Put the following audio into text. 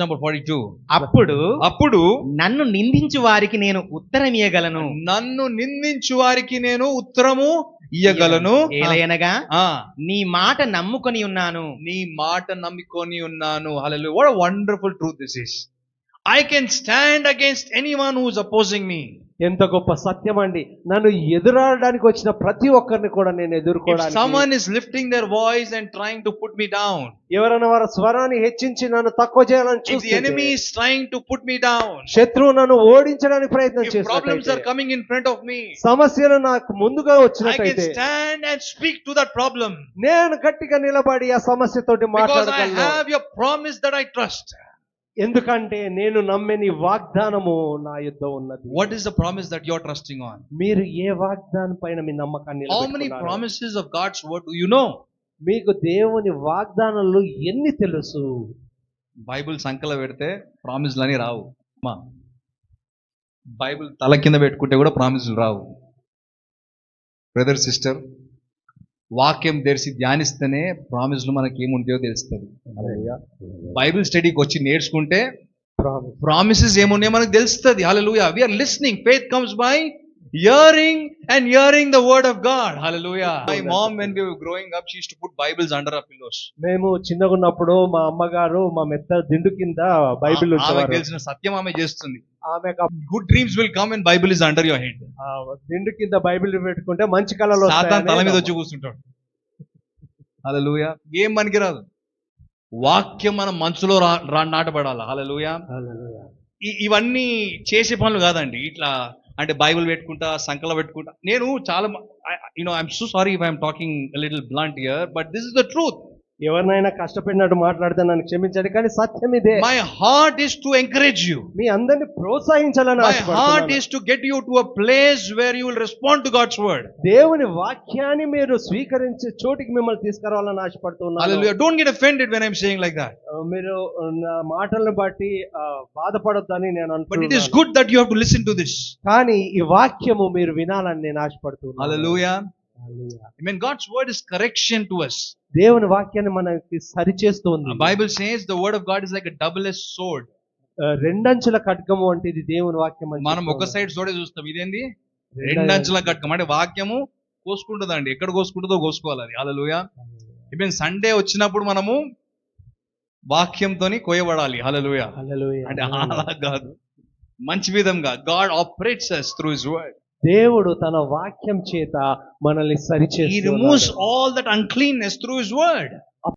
number 42 అప్పుడు అప్పుడు నన్ను నిందించు వారికి నేను ఉత్తరం ఇయ్యగలను. నన్ను నిందించు వారికి నేను ఉత్తరము ఇయ్యగలను. ఏలయనగా నీ మాట నమ్ముకొని ఉన్నాను. నీ మాట నమ్ముకొని ఉన్నాను. Hallelujah what wonderful truth this is I can stand against anyone who is opposing me ఎంత గొప్ప సత్యం అండి నన్ను ఎదురాడడానికి వచ్చిన ప్రతి ఒక్కరిని కూడా నేను ఎదుర్కోవడానికి someone is lifting their voice and trying to put me down ఎవరైనా వారి స్వరాన్ని హెచ్చించి నన్ను తక్కువ చేయాలని చూస్తే enemy to put me down శత్రువు నన్ను ఓడించడానికి ప్రయత్నం చేస్తాడు problems coming in front of me సమస్యలు నాకు ముందుగా వచ్చినట్లయితే I can stand to that problem నేను గట్టిగా నిలబడి ఆ సమస్య తోటి మాట్లాడగలను. Because I have your that I trust ఎందుకంటే నేను నమ్మే నీ వాగ్దానము నా యుద్ధ ఉన్నది What is the promise that you're trusting on? మీరు ఏ వాగ్దానం పైన మీ నమ్మకాన్ని నిలబెట్టుకున్నారు? promises of God's word do you know? మీకు దేవుని వాగ్దానాలు ఎన్ని తెలుసు బైబిల్ సంకల పెడితే ప్రామిస్లు అని రావు మా బైబిల్ తల కింద పెట్టుకుంటే కూడా ప్రామిస్లు రావు బ్రదర్ సిస్టర్ వాక్యం తెరిచి ధ్యానిస్తేనే ప్రామిస్లు మనకి ఏముంటాయో తెలుస్తుంది. బైబిల్ స్టడీకి వచ్చి నేర్చుకుంటే ప్రామిసెస్ ఏమున్నాయో మనకు తెలుస్తుంది. Hallelujah we are listening faith comes by hearing and hearing the word of God hallelujah my mom when we growing up she to put Bibles under a pillows మేము చిన్నగా ఉన్నప్పుడు మా అమ్మగారు మా మెత్త దిండు కింద బైబిల్ ఉంచేవారు. తెలిసిన సత్యం ఆమె చేస్తుంది. ఆమె good dreams will come and Bible is under your head దిండు కింద బైబిల్ పెట్టుకుంటే మంచి కళలు సాతాన్ తల మీద వచ్చి కూర్చుంటాడు. హల్లెలూయా ఏం పనికిరాదు వాక్యం మన మనసులో రా నాటబడాలి? హల్లెలూయా ఇవన్నీ చేసే పనులు కాదండి. ఇట్లా అంటే బైబిల్ పెట్టుకుంటా సంకల పెట్టుకుంటా. నేను చాలా you know I'm so sorry if I'm talking little blunt here but this is the truth ఎవరినైనా కష్టపడినట్టు మాట్లాడితే నన్ను క్షమించండి కానీ సత్యం ఇదే my heart is to encourage you మీ అందరిని ప్రోత్సహించాలని my heart. Is to get you to a place where you will respond to God's word దేవుని వాక్యాన్ని మీరు స్వీకరించే చోటికి మిమ్మల్ని తీసుకురావాలని ఆశపడుతున్నాను Hallelujah. Don't get offended when I'm saying like that. ఆ, మీరు నా మాటలను బట్టి బాధపడొద్దని నేను But it is అనుకుంటున్నాను good that you have to listen to this. కానీ ఈ వాక్యము మీరు వినాలని నేను ఆశపడుతున్నాను. హల్లెలూయా. I mean, God's word is correction to us. దేవుని వాక్యాన్ని మనకి సరిచేస్తుంది The Bible says the word of God is like a double-edged sword. ఆ, రెండంచుల ఖడ్గము వంటిది దేవుని వాక్యం మనం ఒక. సైడ్ సోడే చూస్తాం. ఇదేంది? రెండ- రెండు అంచుల కట్టకం అంటే వాక్యము కోసుకుంటుందండి. ఎక్కడ కోసుకుంటుందో కోసుకోవాలి. అది హల్లెలూయా ఈవెన్ సండే వచ్చినప్పుడు మనము వాక్యంతోని కోయబడాలి హల్లెలూయా. అంటే అలా కాదు. మంచి విధంగా God operates us through his word. దేవుడు తన వాక్యం చేత మనల్ని he సరిచేస్తున్నాడు removes all that uncleanness through his word